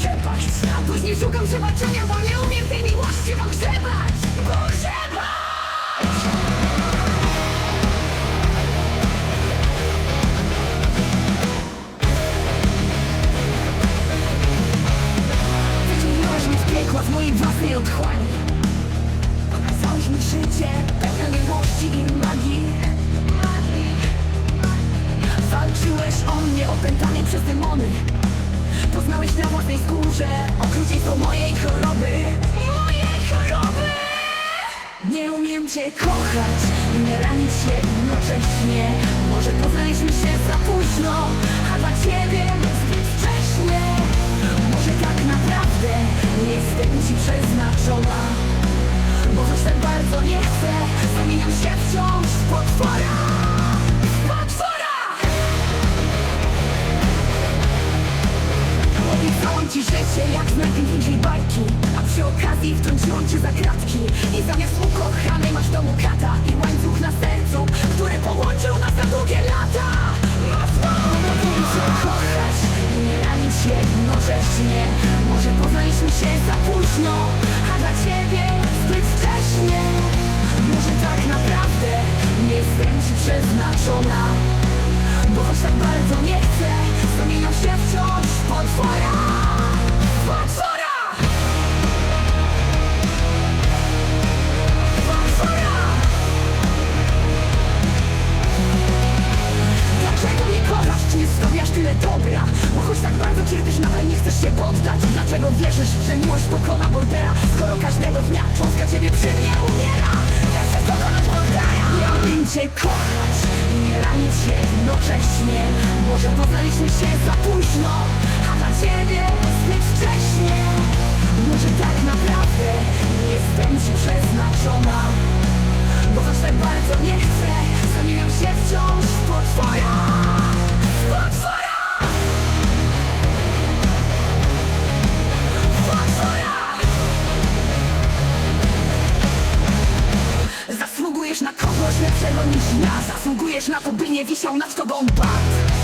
przepaść A później szukam przebaczenia, bo nie umiem tej miłości pogrzebać. Pogrzebać! Wyciągnąłeś mnie z piekła w mojej własnej otchłani. Pokazałeś mi życie pełne miłości i magii. Walczyłeś o mnie opętany przez demony Poznałeś na własnej skórze. Okrucieństwo mojej choroby. Mojej choroby. Nie umiem cię kochać, nie ranić ci życie jak z najpiękniejszej bajki. A przy okazji wtrąciłam cię za kratki. I zamiast ukochanej masz domu kata I łańcuch na sercu, który połączył nas na długie lata. Mogę się kochać nie ranić jednocześnie Może poznaliśmy się za późno, tyle dobra? Bo choć tak bardzo cierpisz, nadal nie chcesz się poddać Dlaczego wierzysz, że miłość pokona Bordera? Skoro każdego dnia cząstka ciebie przy mnie umiera Ja chcę pokonać Bordera Ja umiem cię kochać nie ranić jednocześnie Może poznaliśmy się za późno, a dla ciebie lepszego niż ja Zasługujesz na to, by nie wisiał nad tobą bat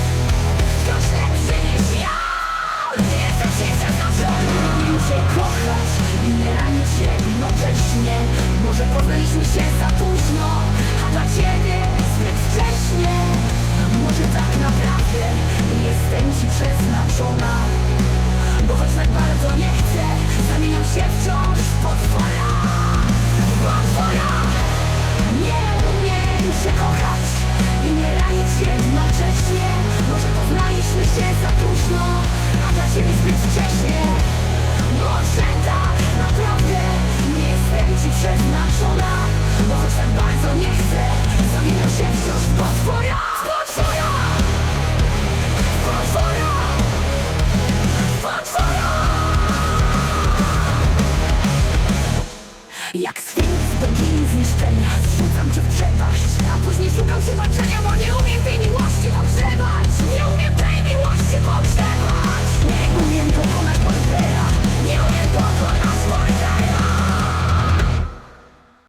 Jak sfinks bogini zniszczenia Zrzucam cię w przepaść A później szukam przebaczenia Bo nie